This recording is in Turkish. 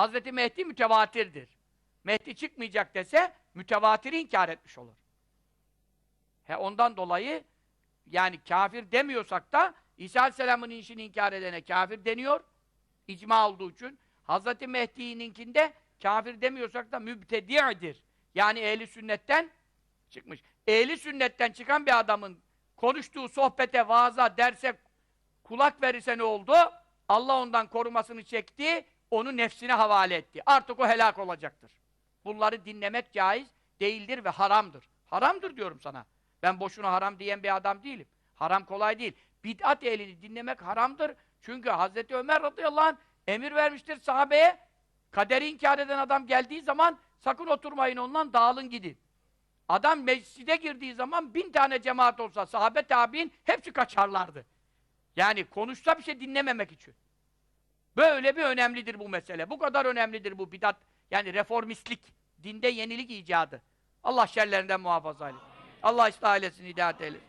Hazreti Mehdi mütevatirdir. Mehdi çıkmayacak dese mütevatiri inkar etmiş olur. He ondan dolayı yani kafir demiyorsak da İsa Aleyhisselam'ın inişini inkar edene kafir deniyor. İcma olduğu için. Hazreti Mehdi'ninkinde kafir demiyorsak da mübtedi'dir. Yani ehli sünnetten çıkmış. Ehli sünnetten çıkan bir adamın konuştuğu sohbete, vaaza, derse kulak verirse ne oldu? Allah ondan korumasını çekti, onu nefsine havale etti. Artık o helak olacaktır. Bunları dinlemek caiz değildir ve haramdır. Haramdır diyorum sana. Ben boşuna haram diyen bir adam değilim. Haram kolay değil. Bid'at ehlini dinlemek haramdır. Çünkü Hazreti Ömer radıyallahu anh emir vermiştir sahabeye. Kaderi inkar eden adam geldiği zaman sakın oturmayın ondan dağılın gidin. Adam meclise girdiği zaman bin tane cemaat olsa sahabe tabi'in hepsi kaçarlardı. Yani konuşsa bir şey dinlememek için. Böyle bir önemlidir bu mesele. Bu kadar önemlidir bu bidat. Yani reformistlik. Dinde yenilik icadı. Allah şerlerinden muhafaza eylesin. Allah ıslah eylesin, hidayet eylesin.